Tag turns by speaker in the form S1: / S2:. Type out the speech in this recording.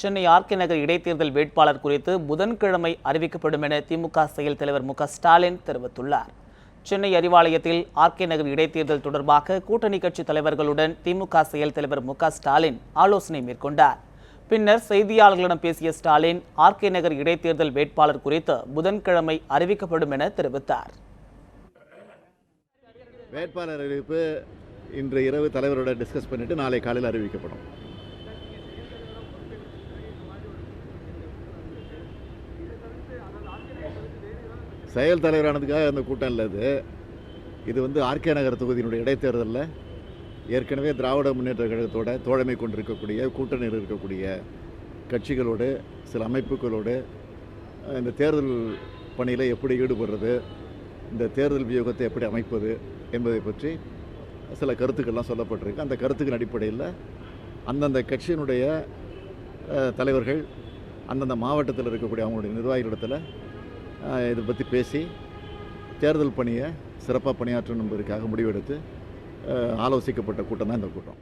S1: Chennai RK நகர் இடைத்தேர்தல் வேட்பாளர் குறித்து புதன்கிழமை அறிவிக்கப்படும் என திமுக செயல் தலைவர் மு ஸ்டாலின் தெரிவித்துள்ளார். சென்னை அறிவாலயத்தில் ஆர்கே நகர் இடைத்தேர்தல் தொடர்பாக கூட்டணி கட்சி தலைவர்களுடன் திமுக செயல் தலைவர் மு ஸ்டாலின் ஆலோசனை மேற்கொண்டார். பின்னர் செய்தியாளர்களிடம் பேசிய ஸ்டாலின் ஆர்கே நகர் இடைத்தேர்தல் வேட்பாளர் குறித்து புதன்கிழமை அறிவிக்கப்படும் என தெரிவித்தார்.
S2: வேட்பாளர் அறிவிப்பு இன்று இரவு தலைவரோட டிஸ்கஸ் பண்ணிட்டு நாளை காலையில் அறிவிக்கப்படும். செயல் தலைவரானதுக்காக அந்த கூட்டம் இல்லை இது. இது வந்து ஆர்கே நகர் தொகுதியினுடைய இடைத்தேர்தலில். ஏற்கனவே திராவிட முன்னேற்ற கழகத்தோட தோழமை கொண்டிருக்கக்கூடிய கூட்டணியில் இருக்கக்கூடிய கட்சிகளோடு சில அமைப்புகளோடு இந்த தேர்தல் பணியில் எப்படி ஈடுபடுறது இந்த தேர்தல் வியூகத்தை எப்படி அமைப்பது என்பதை பற்றி சில கருத்துக்கள்லாம் சொல்லப்பட்டிருக்கு. அந்த கருத்துக்கள் அடிப்படையில் அந்தந்த கட்சியினுடைய தலைவர்கள் அந்தந்த மாவட்டத்தில் இருக்கக்கூடிய அவங்களுடைய நிர்வாகிகளிடத்தில் இதை பற்றி பேசி தேர்தல் பணியை சிறப்பாக பணியாற்றணும் என்பதற்காக முடிவெடுத்து ஆலோசிக்கப்பட்ட கூட்டம் தான் இந்த கூட்டம்.